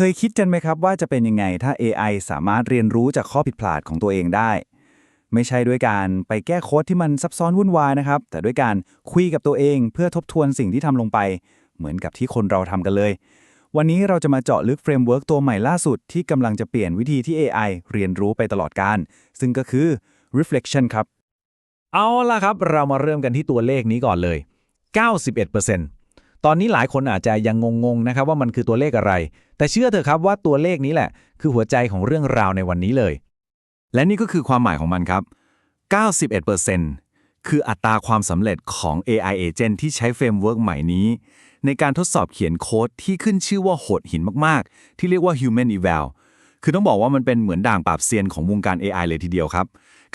เคยคิดกันไหมครับว่าจะเป็นยังไงถ้า AI สามารถเรียนรู้จากข้อผิดพลาดของตัวเองได้ ไม่ใช่ด้วยการไปแก้โค้ดที่มันซับซ้อนวุ่นวายนะครับ แต่ด้วยการคุยกับตัวเองเพื่อทบทวนสิ่งที่ทำลงไป เหมือนกับที่คนเราทำกันเลย วันนี้เราจะมาเจาะลึกเฟรมเวิร์กตัวใหม่ล่าสุดที่กำลังจะเปลี่ยนวิธีที่ AI เรียนรู้ไปตลอดการ ซึ่งก็คือ reflection ครับ เอาล่ะครับ เรามาเริ่มกันที่ตัวเลขนี้ก่อนเลย 91% ตอนนี้หลายคนอาจจะยังงงๆนะครับว่ามันคือตัวเลขอะไร แต่เชื่อเถอะครับว่าตัวเลขนี้แหละ คือหัวใจของเรื่องราวในวันนี้เลย และนี่ก็คือความหมายของมันครับ 91%คืออัตราความสำเร็จของ AI agent ที่ใช้เฟรมเวิร์กใหม่นี้ ในการทดสอบเขียนโค้ดที่ขึ้นชื่อว่าโหดหินมากๆ ที่เรียกว่า human eval คือต้องบอกว่ามันเป็นเหมือนด่างปราบเซียนของวงการ AI เลยทีเดียวครับ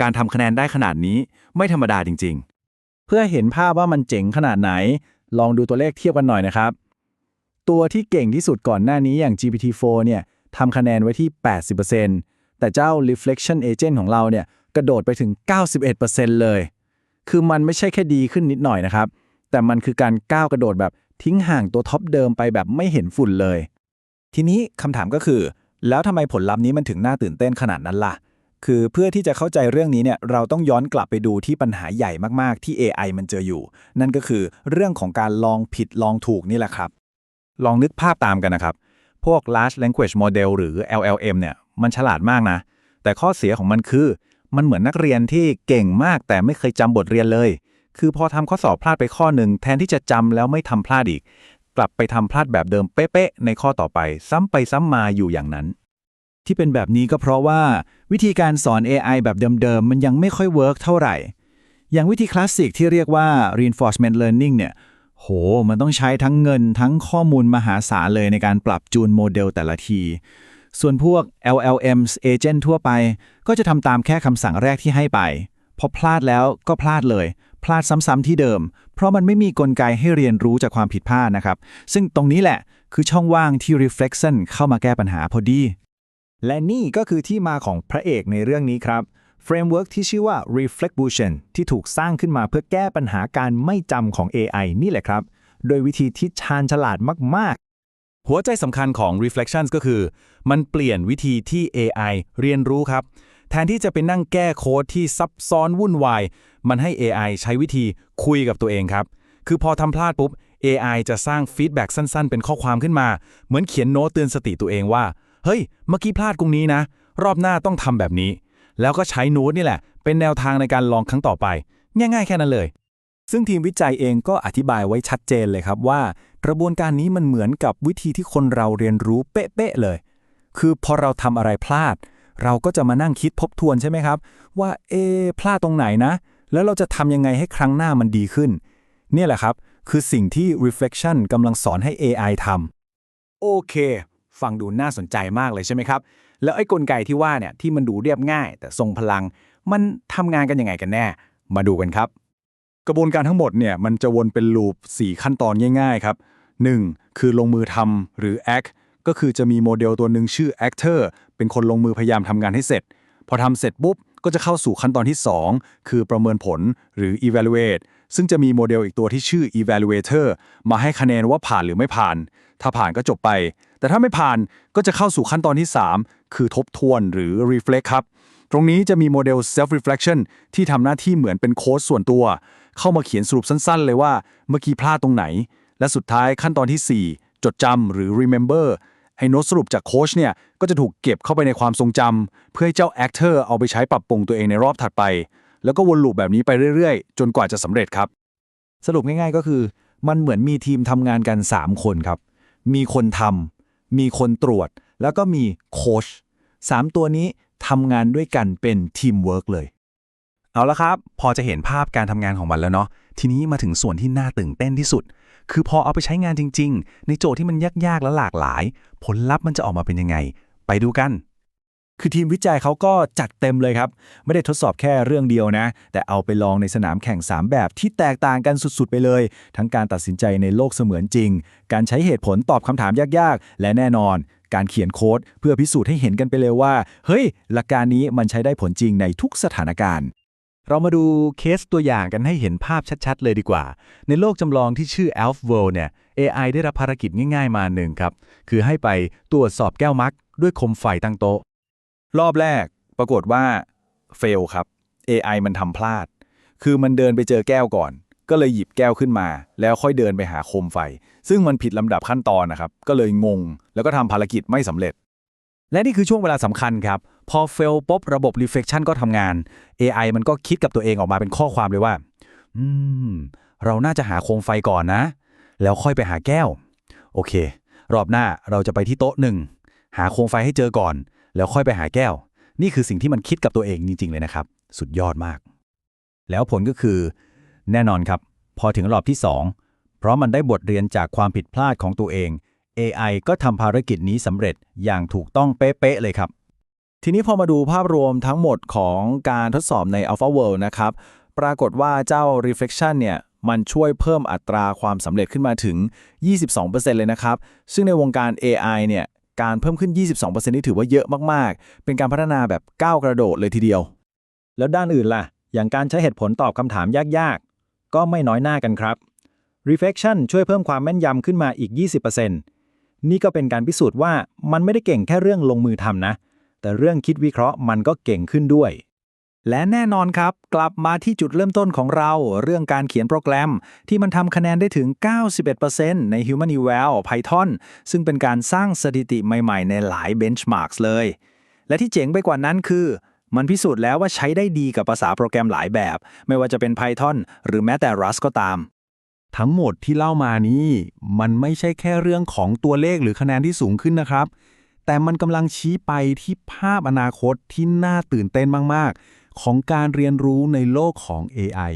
การทำคะแนนได้ขนาดนี้ไม่ธรรมดาจริงๆ เพื่อเห็นภาพว่ามันเจ๋งขนาดไหน ลองดูตัวเลขเทียบกันหน่อยนะครับ ตัวที่เก่งที่สุดก่อนหน้านี้อย่าง GPT-4 เนี่ยทำคะแนนไว้ที่ 80%แต่เจ้า Reflection Agent ของเราเนี่ยกระโดดไปถึง 91%เลย คือมันไม่ใช่แค่ดีขึ้นนิดหน่อยนะครับ แต่มันคือการก้าวกระโดดแบบทิ้งห่างตัวท็อปเดิมไปแบบไม่เห็นฝุ่นเลย ทีนี้คำถามก็คือ แล้วทำไมผลลัพธ์นี้มันถึงน่าตื่นเต้นขนาดนั้นล่ะ คือเพื่อที่จะเข้าใจเรื่องนี้เนี่ยเราต้องย้อนกลับไปดูที่ปัญหาใหญ่มากๆ ที่ AI มันเจออยู่ นั่นก็คือเรื่องของการลองผิดลองถูกนี่แหละครับ ลองนึกภาพตามกันนะครับ พวก large language model หรือ LLM เนี่ยมันฉลาดมากนะ แต่ข้อเสียของมันคือ มันเหมือนนักเรียนที่เก่งมากแต่ไม่เคยจำบทเรียนเลย คือพอทำข้อสอบพลาดไปข้อหนึ่งแทนที่จะจำแล้วไม่ทำพลาดอีก กลับไปทำพลาดแบบเดิมเป๊ะๆในข้อต่อไป ซ้ำไปซ้ำมาอยู่อย่างนั้น ที่เป็นแบบนี้ก็เพราะว่าวิธีการสอน AI แบบเดิมๆ มันยังไม่ค่อยเวิร์กเท่าไหร่ อย่างวิธีคลาสสิกที่เรียกว่า reinforcement learning เนี่ย โห มันต้องใช้ทั้งเงินทั้งข้อมูลมหาศาลเลยในการปรับจูนโมเดลแต่ละที ส่วนพวก LLMs agent ทั่วไป ก็จะทำตามแค่คำสั่งแรกที่ให้ไป พอพลาดแล้วก็พลาดเลย พลาดซ้ำๆที่เดิม เพราะมันไม่มีกลไกให้เรียนรู้จากความผิดพลาดนะครับ ซึ่งตรงนี้แหละคือช่องว่างที่ reflection เข้ามาแก้ปัญหาพอดี และนี่ก็คือที่มาของพระเอกในเรื่องนี้ครับเฟรมเวิร์กที่ชื่อว่า Reflection ที่ถูกสร้างขึ้นมาเพื่อแก้ปัญหาการไม่จำของ AI นี่แหละครับ โดยวิธีที่ชาญฉลาดมาก ๆ หัวใจสำคัญของ reflections ก็คือ มันเปลี่ยนวิธีที่ AI เรียนรู้ครับ แทนที่จะไปนั่งแก้โค้ดที่ซับซ้อนวุ่นวาย มันให้ AI ใช้วิธีคุยกับตัวเองครับ คือพอทำพลาดปุ๊บ AI จะสร้างฟีดแบ็กสั้น ๆ เป็นข้อความขึ้นมา เหมือนเขียนโน้ตเตือนสติตัวเองว่า เฮ้ย เมื่อกี้พลาดตรงนี้นะ รอบหน้าต้องทำแบบนี้ แล้วก็ใช้โน้ตนี่แหละ เป็นแนวทางในการลองครั้งต่อไป ง่ายๆ แค่นั้นเลย ซึ่งทีมวิจัยเองก็อธิบายไว้ชัดเจนเลยครับว่า กระบวนการนี้มันเหมือนกับวิธีที่คนเราเรียนรู้เป๊ะๆเลย คือพอเราทำอะไรพลาด เราก็จะมานั่งคิดทบทวนใช่ไหมครับ ว่าเอะพลาดตรงไหนนะ แล้วเราจะทำยังไงให้ครั้งหน้ามันดีขึ้น เนี่ยแหละครับ คือสิ่งที่ reflection กำลังสอนให้ AI ทำโอเค ฟังดูน่าสนใจมากเลยใช่ไหมครับ แล้วไอ้กลไกที่ว่าเนี่ยที่มันดูเรียบง่าย แต่ทรงพลัง มันทำงานกันยังไงกันแน่ มาดูกันครับ กระบวนการทั้งหมดเนี่ยมันจะวนเป็นลูป 4 ขั้นตอนง่ายๆครับ 1. คือลงมือทำหรือ act ก็คือจะมีโมเดลตัวหนึ่งชื่อ actor เป็นคนลงมือพยายามทำงานให้เสร็จ พอทำเสร็จปุ๊บก็จะเข้าสู่ขั้นตอนที่ 2 คือประเมินผลหรือ evaluate ซึ่งจะมีโมเดลอีกตัวที่ชื่อ evaluator มาให้คะแนนว่าผ่านหรือไม่ผ่าน ถ้าผ่านก็จบไป แต่ถ้าไม่ผ่านก็จะเข้าสู่ขั้นตอนที่ 3 คือทบทวนหรือ reflect ครับ ตรงนี้จะมีโมเดล self reflection ที่ทำหน้าที่เหมือนเป็นโค้ดส่วนตัว เข้ามาเขียนสรุปสั้นๆ เลยว่าเมื่อกี้พลาดตรงไหน และสุดท้ายขั้นตอนที่ 4 จดจำหรือ remember ไอ้โน้ตสรุปจากโค้ชเนี่ยก็จะถูกเก็บเข้าไปในความทรงจำเพื่อให้เจ้า actor เอาไปใช้ปรับปรุงตัวเองในรอบถัดไป แล้วก็วนลูปแบบนี้ไปเรื่อยๆ จนกว่าจะสำเร็จครับ สรุปง่ายๆก็คือ มันเหมือนมีทีมทำงานกัน 3 คนครับ มีคนทำมีคนตรวจ แล้วก็มีโค้ชสามตัวนี้ทำงานด้วยกันเป็นทีมเวิร์กเลย เอาละครับ พอจะเห็นภาพการทำงานของมันแล้วเนาะทีนี้มาถึงส่วนที่น่าตื่นเต้นที่สุด คือพอเอาไปใช้งานจริง ๆ ในโจทย์ที่มันยากๆและหลากหลาย ผลลัพธ์มันจะออกมาเป็นยังไง ไปดูกัน คือทีมวิจัยเขาก็จัดเต็มเลยครับ ไม่ได้ทดสอบแค่เรื่องเดียวนะ แต่เอาไปลองในสนามแข่ง 3 แบบที่แตกต่างกันสุดๆ ไปเลย ทั้งการตัดสินใจในโลกเสมือนจริง การใช้เหตุผลตอบคำถามยากๆ และแน่นอน การเขียนโค้ด เพื่อพิสูจน์ให้เห็นกันไปเลยว่า เฮ้ย หลักการนี้มันใช้ได้ผลจริงในทุกสถานการณ์เรามาดูเคสตัวอย่างกันให้เห็นภาพชัดๆ เลยดีกว่า ในโลกจำลองที่ชื่อ Elf World เนี่ย AI ได้รับภารกิจง่ายๆ มาหนึ่งครับ คือให้ไปตรวจสอบแก้วมักด้วยคมไฟตั้งโต๊ะ รอบแรกปรากฏว่าเฟลครับ AI มันทำพลาด คือมันเดินไปเจอแก้วก่อน ก็เลยหยิบแก้วขึ้นมา แล้วค่อยเดินไปหาโคมไฟ ซึ่งมันผิดลำดับขั้นตอนนะครับ ก็เลยงง แล้วก็ทำภารกิจไม่สำเร็จ และนี่คือช่วงเวลาสำคัญครับ พอเฟลปุ๊บระบบ reflection ก็ทำงาน AI มันก็คิดกับตัวเองออกมาเป็นข้อความเลยว่า อืม เราน่าจะหาโคมไฟก่อนนะ แล้วค่อยไปหาแก้ว โอเค รอบหน้าเราจะไปที่โต๊ะหนึ่งหาโคมไฟให้เจอก่อน แล้วค่อยไปหาแก้ว นี่คือสิ่งที่มันคิดกับตัวเองจริง ๆ เลยนะครับ สุดยอดมาก แล้วผลก็คือ แน่นอนครับ พอถึงรอบที่ 2 เพราะมันได้บทเรียนจากความผิดพลาดของตัวเอง AI ก็ทำภารกิจนี้สำเร็จอย่างถูกต้องเป๊ะๆเลยครับ ทีนี้พอมาดูภาพรวมทั้งหมดของการทดสอบใน Alpha World นะครับ ปรากฏว่าเจ้า Reflection เนี่ยมันช่วยเพิ่มอัตราความสำเร็จขึ้นมาถึง 22%เลยนะครับ ซึ่งในวงการ AI เนี่ย การเพิ่มขึ้น 22%นี่ถือว่าเยอะมากๆ เป็นการพัฒนาแบบก้าวกระโดดเลยทีเดียว แล้วด้านอื่นล่ะ อย่างการใช้เหตุผลตอบคำถามยากๆ ก็ไม่น้อยหน้ากันครับ Reflection ช่วยเพิ่มความแม่นยำขึ้นมาอีก 20%นี่ก็เป็นการพิสูจน์ว่ามันไม่ได้เก่งแค่เรื่องลงมือทำนะ แต่เรื่องคิดวิเคราะห์มันก็เก่งขึ้นด้วย และแน่นอนครับ กลับมาที่จุดเริ่มต้นของเรา เรื่องการเขียนโปรแกรม ที่มันทำคะแนนได้ถึง 91%ใน Human Eval Python ซึ่งเป็นการสร้างสถิติใหม่ๆ ในหลาย benchmarks เลย และที่เจ๋งไปกว่านั้นคือ มันพิสูจน์แล้วว่าใช้ได้ดีกับภาษาโปรแกรมหลายแบบ ไม่ว่าจะเป็น Python หรือแม้แต่ Rust ก็ตาม ทั้งหมดที่เล่ามานี้ มันไม่ใช่แค่เรื่องของตัวเลขหรือคะแนนที่สูงขึ้นนะครับ แต่มันกำลังชี้ไปที่ภาพอนาคตที่น่าตื่นเต้นมากๆ ของการเรียนรู้ในโลกของ AI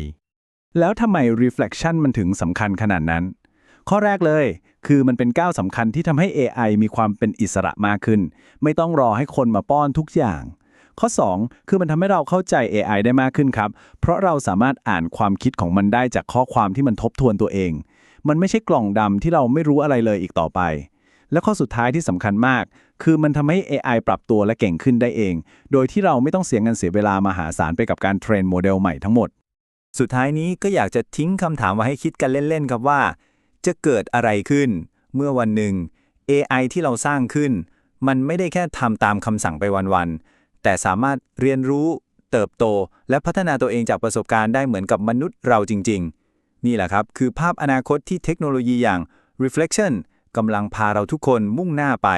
แล้วทำไม reflection มันถึงสำคัญขนาดนั้น ข้อแรกเลย คือมันเป็นก้าวสำคัญที่ทำให้ AI มีความเป็นอิสระมากขึ้น ไม่ต้องรอให้คนมาป้อนทุกอย่าง ข้อ 2 คือมันทำให้เราเข้าใจ AI ได้มากขึ้นครับ เพราะเราสามารถอ่านความคิดของมันได้จากข้อความที่มันทบทวนตัวเอง มันไม่ใช่กล่องดำที่เราไม่รู้อะไรเลยอีกต่อไป และข้อสุดท้ายที่สำคัญมาก คือมันทำให้ AI ปรับตัวและเก่งขึ้นได้เอง โดยที่เราไม่ต้องเสียเงินเสียเวลามหาศาลไปกับการเทรนโมเดลใหม่ทั้งหมด สุดท้ายนี้ก็อยากจะทิ้งคำถามไว้ให้คิดกันเล่นๆครับว่า จะเกิดอะไรขึ้น เมื่อวันหนึ่ง AI ที่เราสร้างขึ้น มันไม่ได้แค่ทำตามคำสั่งไปวันๆ แต่สามารถเรียนรู้เติบโต และพัฒนาตัวเองจากประสบการณ์ได้เหมือนกับมนุษย์เราจริง ๆ นี่แหละครับ คือภาพอนาคตที่เทคโนโลยีอย่าง reflection กำลังพาเราทุกคนมุ่งหน้าไป